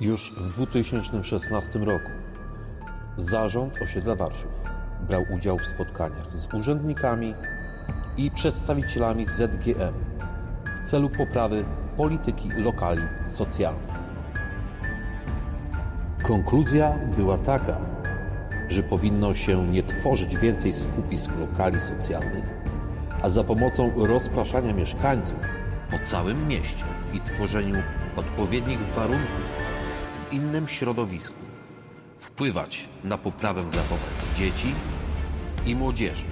Już w 2016 roku zarząd osiedla Warszów brał udział w spotkaniach z urzędnikami i przedstawicielami ZGM w celu poprawy polityki lokali socjalnych. Konkluzja była taka, że powinno się nie tworzyć więcej skupisk lokali socjalnych, a za pomocą rozpraszania mieszkańców po całym mieście i tworzeniu odpowiednich warunków innym środowisku wpływać na poprawę zachowań dzieci i młodzieży,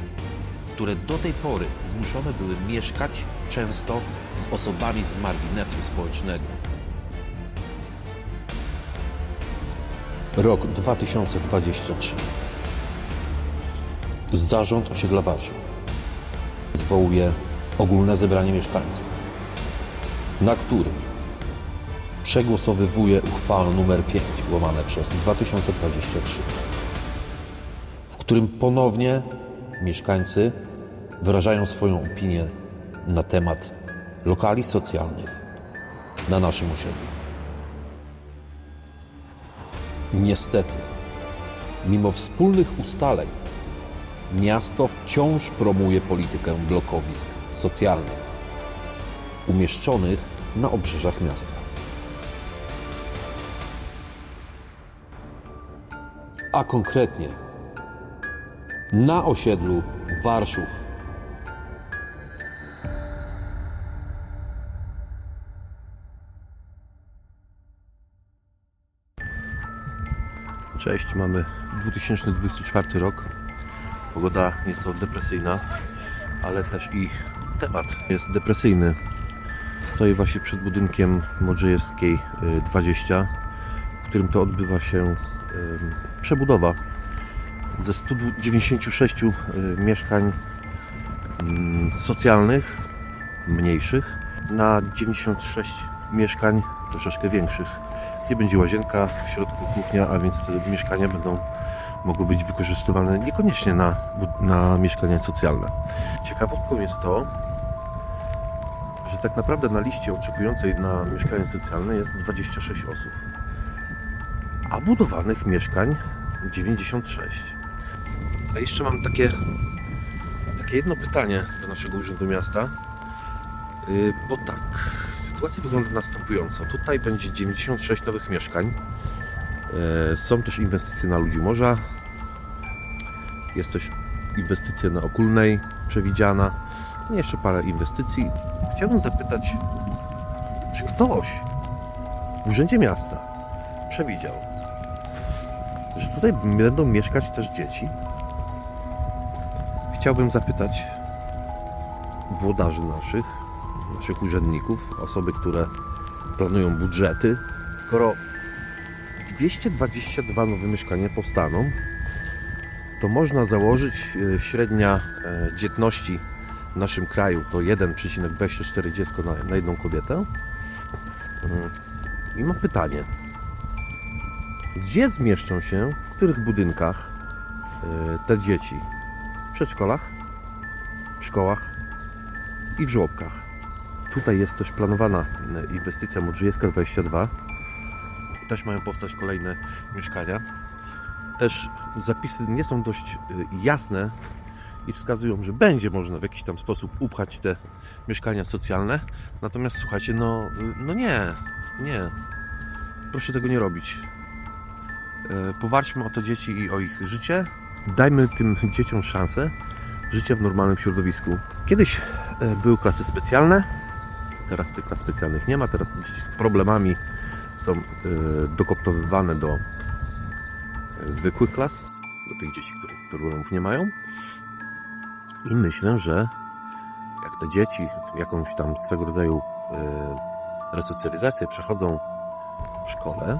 które do tej pory zmuszone były mieszkać często z osobami z marginesu społecznego. Rok 2023. Zarząd osiedla Warszów zwołuje ogólne zebranie mieszkańców, na którym przegłosowywuje uchwałę nr 5 łamane przez 2023, w którym ponownie mieszkańcy wyrażają swoją opinię na temat lokali socjalnych na naszym osiedlu. Niestety, mimo wspólnych ustaleń, miasto wciąż promuje politykę blokowisk socjalnych umieszczonych na obrzeżach miasta. A konkretnie na osiedlu Warszów. Cześć, mamy 2024 rok. Pogoda nieco depresyjna, ale też i temat jest depresyjny. Stoję właśnie przed budynkiem Modrzejewskiej y, 20, w którym to odbywa się przebudowa ze 196 y, mieszkań socjalnych, mniejszych, na 96 mieszkań troszeczkę większych, gdzie będzie łazienka, w środku kuchnia, a więc te mieszkania będą mogły być wykorzystywane niekoniecznie na, na mieszkania socjalne. Ciekawostką jest to, że tak naprawdę na liście oczekującej na mieszkanie socjalne jest 26 osób, a budowanych mieszkań 96. A jeszcze mam takie, takie jedno pytanie do naszego Urzędu Miasta, Yy, bo tak, sytuacja wygląda następująco. Tutaj będzie 96 nowych mieszkań. Yy, Są też inwestycje na ludzi morza. Jest też inwestycja na Okulnej przewidziana. I jeszcze parę inwestycji. Chciałbym zapytać, czy ktoś w Urzędzie Miasta przewidział, że tutaj będą mieszkać też dzieci? Chciałbym zapytać włodarzy naszych, naszych urzędników, osoby, które planują budżety. Skoro 222 nowe mieszkania powstaną, to można założyć e, średnia e, dzietności w naszym kraju to 1,24 dziecko na, na jedną kobietę. Mm. I mam pytanie. Gdzie zmieszczą się, w których budynkach e, te dzieci? W przedszkolach, w szkołach i w żłobkach. Tutaj jest też planowana e, inwestycja Modrzejewska 22. Też mają powstać kolejne mieszkania. Też zapisy nie są dość e, jasne i wskazują, że będzie można w jakiś tam sposób upchać te mieszkania socjalne. Natomiast słuchajcie, no, no nie, nie. Proszę tego nie robić. E, Powalczmy o te dzieci i o ich życie. Dajmy tym dzieciom szansę życia w normalnym środowisku. Kiedyś e, były klasy specjalne, teraz tych klas specjalnych nie ma. Teraz dzieci z problemami są e, dokoptowywane do zwykłych klas, do tych dzieci, których problemów nie mają. I myślę, że jak te dzieci jakąś tam swego rodzaju resocjalizację przechodzą w szkole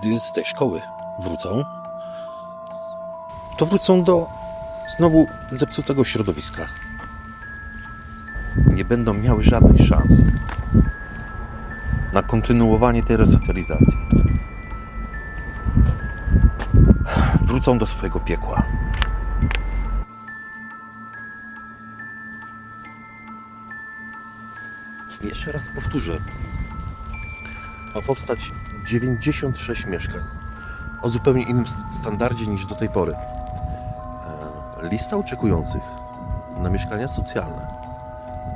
gdy z tej szkoły wrócą, to wrócą do znowu zepsutego środowiska. Nie będą miały żadnych szans na kontynuowanie tej resocjalizacji. Wrócą do swojego piekła. Jeszcze raz powtórzę. ma powstać 96 mieszkań o zupełnie innym standardzie niż do tej pory. E, Lista oczekujących na mieszkania socjalne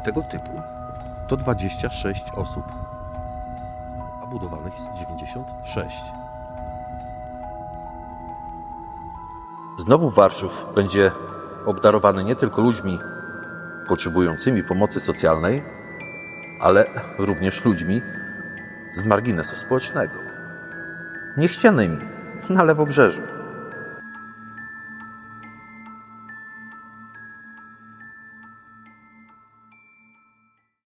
tego typu to 26 osób, a budowanych jest 96. Znowu Warszów będzie obdarowany nie tylko ludźmi potrzebującymi pomocy socjalnej, ale również ludźmi z marginesu społecznego. Niechcianymi na lewobrzeżu.